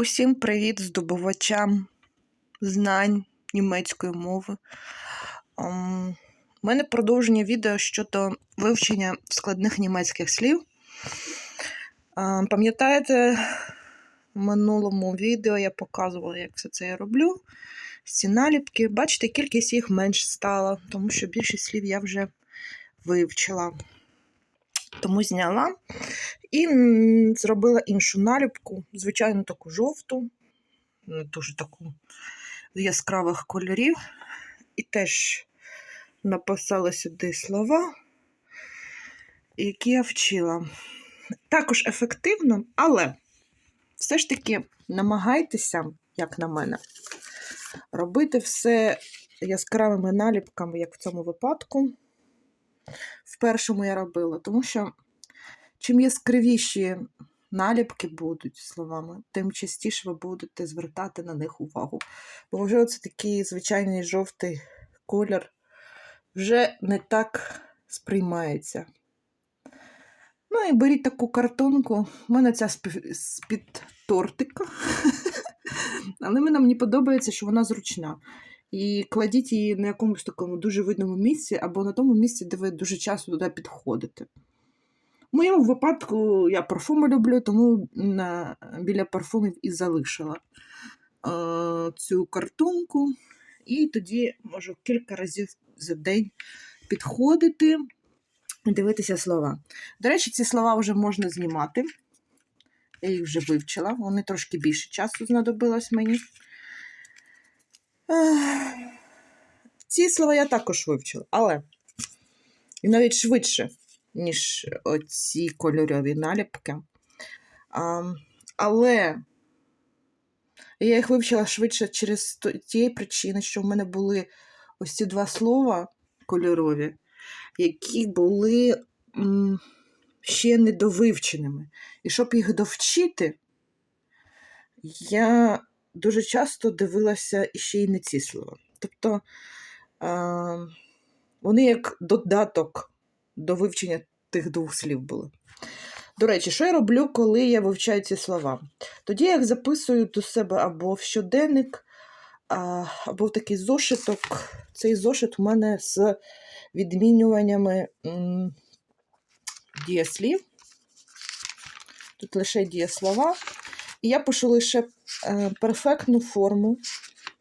Усім привіт здобувачам знань німецької мови. Ем, У мене продовження відео щодо вивчення складних німецьких слів. Ем, Пам'ятаєте, в минулому відео я показувала, як все це я роблю. Ці наліпки. Бачите, кількість їх менш стала, тому що більшість слів я вже вивчила. Тому зняла і зробила іншу наліпку, звичайно, таку жовту, дуже таку з яскравих кольорів. І теж написала сюди слова, які я вчила. Також ефективно, але все ж таки намагайтеся, як на мене, робити все яскравими наліпками, як в цьому випадку. В першому я робила, тому що чим яскравіші наліпки будуть словами, тим частіше ви будете звертати на них увагу. Бо вже оце такий звичайний жовтий колір вже не так сприймається. Ну і беріть таку картонку. У мене ця з-під- тортика. Але мені подобається, що вона зручна. І кладіть її на якомусь такому дуже видному місці, або на тому місці, де ви дуже часто туди підходите. В моєму випадку я парфуми люблю, тому на, біля парфумів і залишила е, цю картонку. І тоді можу кілька разів за день підходити і дивитися слова. До речі, ці слова вже можна знімати. Я їх вже вивчила, вони трошки більше часу знадобилось мені. Ех, Ці слова я також вивчила, але навіть швидше, ніж оці кольорові наліпки. А, але я їх вивчила швидше через тієї причини, що в мене були ось ці два слова кольорові, які були м, ще недовивченими. І щоб їх довчити, я дуже часто дивилася іще й не ці слова. Тобто вони як додаток до вивчення тих двох слів були. До речі, що я роблю, коли я вивчаю ці слова? Тоді я їх записую до себе або в щоденник, або в такий зошиток. Цей зошит у мене з відмінюваннями дієслів. Тут лише дієслова. І я пишу лише е, перфектну форму.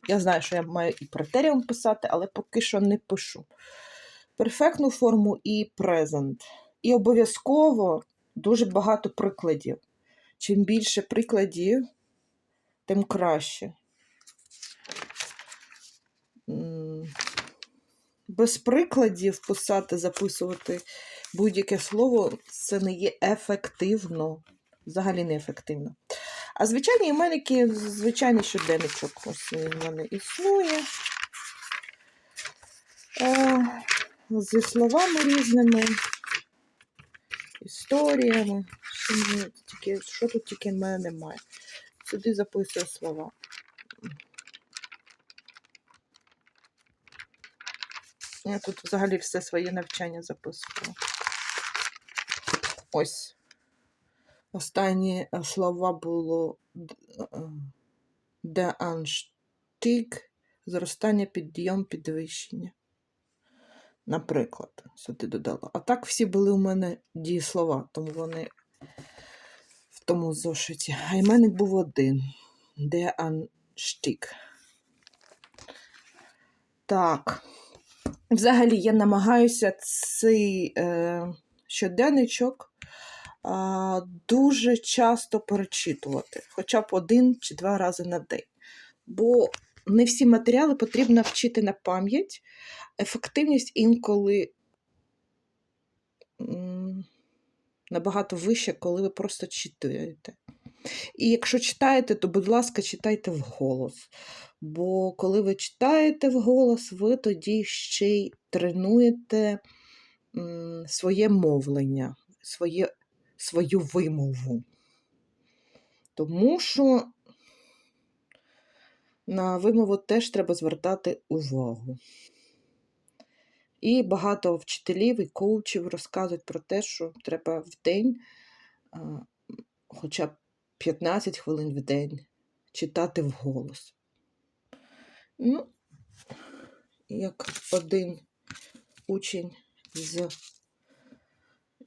Я знаю, що я маю і претеріум писати, але поки що не пишу. Перфектну форму і презент. І обов'язково дуже багато прикладів. Чим більше прикладів, тим краще. Без прикладів писати, записувати будь-яке слово це не є ефективно. Взагалі не ефективно. А звичайні іменники, звичайний щоденничок. Ось він в мене існує. Е, зі словами різними, історіями. Що, тут тільки в мене немає. Сюди записую слова. Я тут взагалі все своє навчання записувала. Ось. Останні е, слова було д- е, де анштик, зростання, підйом, підвищення. Наприклад, сюди додала. А так всі були у мене дієслова, тому вони в тому зошиті. А іменник був один. Де анштик. Так. Взагалі, я намагаюся цей е, щоденничок дуже часто перечитувати, хоча б один чи два рази на день. Бо не всі матеріали потрібно вчити на пам'ять. Ефективність інколи набагато вища, коли ви просто читаєте. І якщо читаєте, то, будь ласка, читайте вголос. Бо коли ви читаєте вголос, ви тоді ще й тренуєте своє мовлення, своє, свою вимову. Тому що на вимову теж треба звертати увагу. І багато вчителів і коучів розказують про те, що треба в день хоча б 15 хвилин в день читати вголос. Ну, як один учень з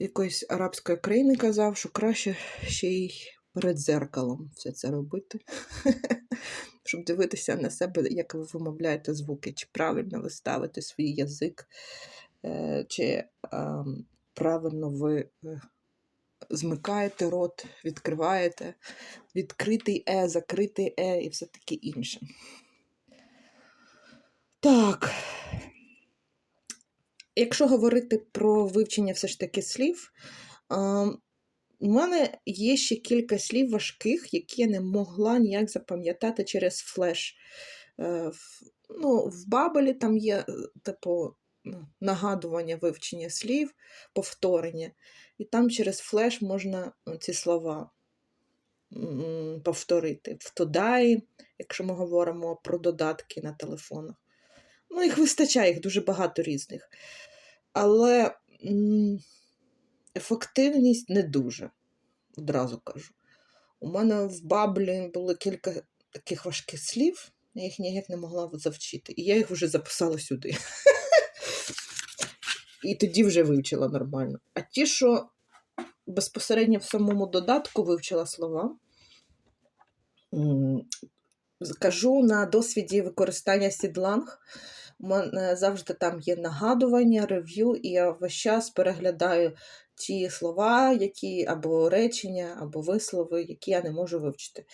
якоїсь арабської країни казав, що краще ще й перед дзеркалом все це робити, щоб дивитися на себе, як ви вимовляєте звуки, чи правильно ви ставите свій язик, е, чи ем, правильно ви е, змикаєте рот, відкриваєте, відкритий е, закритий е і все таке інше. Так. Якщо говорити про вивчення все ж таки слів, у мене є ще кілька слів важких, які я не могла ніяк запам'ятати через флеш. Е, Ну, в Бабелі там є, е, типу, ну, нагадування вивчення слів, повторення, і там через флеш можна ну, ці слова повторити. В Тодаї, якщо ми говоримо про додатки на телефонах. Ну, їх вистачає, їх дуже багато різних. Але ефективність не дуже, одразу кажу. У мене в баблі було кілька таких важких слів, я їх ніяк не могла завчити. І я їх вже записала сюди. І тоді вже вивчила нормально. А ті, що безпосередньо в самому додатку вивчила слова, кажу на досвіді використання сідланг. Мене завжди там є нагадування, рев'ю, і я весь час переглядаю ті слова, які або речення, або вислови, які я не можу вивчити.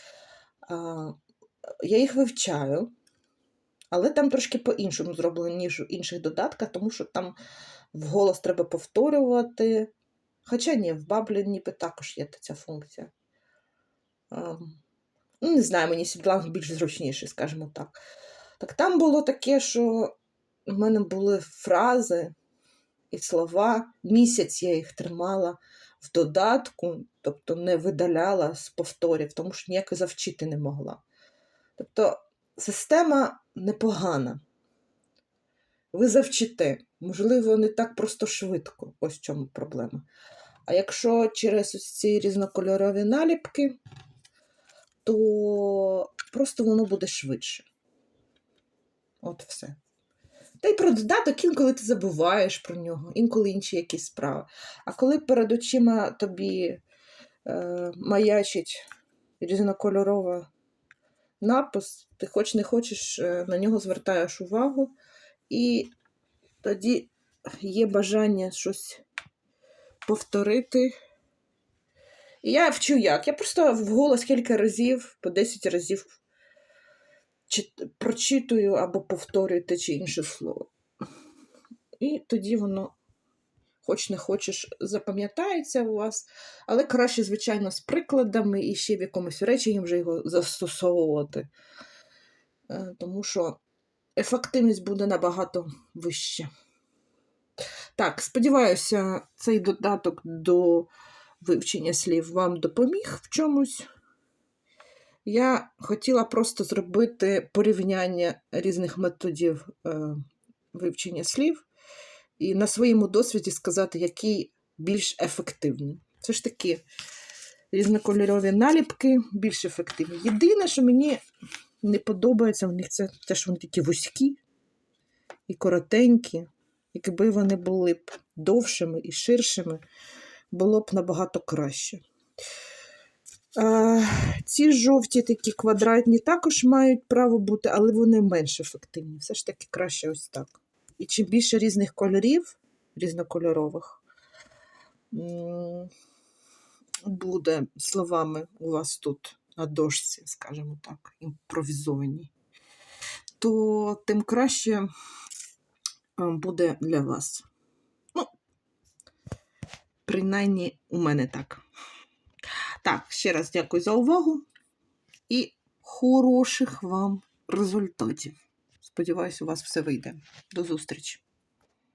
Я їх вивчаю, але там трошки по-іншому зроблено, ніж у інших додатках, тому що там вголос треба повторювати. Хоча ні, в Баблі ніби також є ця функція. Ну, не знаю, мені Сідланг більш зручніший, скажімо так. Так там було таке, що в мене були фрази і слова. Місяць я їх тримала в додатку, тобто не видаляла з повторів, тому що ніяк завчити не могла. Тобто система непогана. Ви завчите, можливо, не так просто швидко, ось в чому проблема. А якщо через ось ці різнокольорові наліпки, то просто воно буде швидше. От все. Та й про додаток інколи ти забуваєш про нього, інколи інші якісь справи. А коли перед очима тобі е, маячить різнокольорова напис, ти хоч не хочеш, е, на нього звертаєш увагу, і тоді є бажання щось повторити. І я вчу як. Я просто вголос кілька разів, по 10 разів прочитую або повторюю те чи інше слово. І тоді воно, хоч не хочеш, запам'ятається у вас, але краще, звичайно, з прикладами і ще в якомусь реченні вже його застосовувати. Е, Тому що ефективність буде набагато вища. Так, сподіваюся, цей додаток до вивчення слів вам допоміг в чомусь. Я хотіла просто зробити порівняння різних методів е, вивчення слів і на своєму досвіді сказати, який більш ефективний. Це ж таки різнокольорові наліпки більш ефективні. Єдине, що мені не подобається в них, це те, що вони такі вузькі і коротенькі. Якби вони були б довшими і ширшими, було б набагато краще. Ці жовті такі квадратні також мають право бути, але вони менш ефективні. Все ж таки краще ось так. І чим більше різних кольорів, різнокольорових, буде словами у вас тут на дошці, скажімо так, імпровізовані, то тим краще буде для вас. Ну, принаймні, у мене так. Так, ще раз дякую за увагу і хороших вам результатів. Сподіваюсь, у вас все вийде. До зустрічі!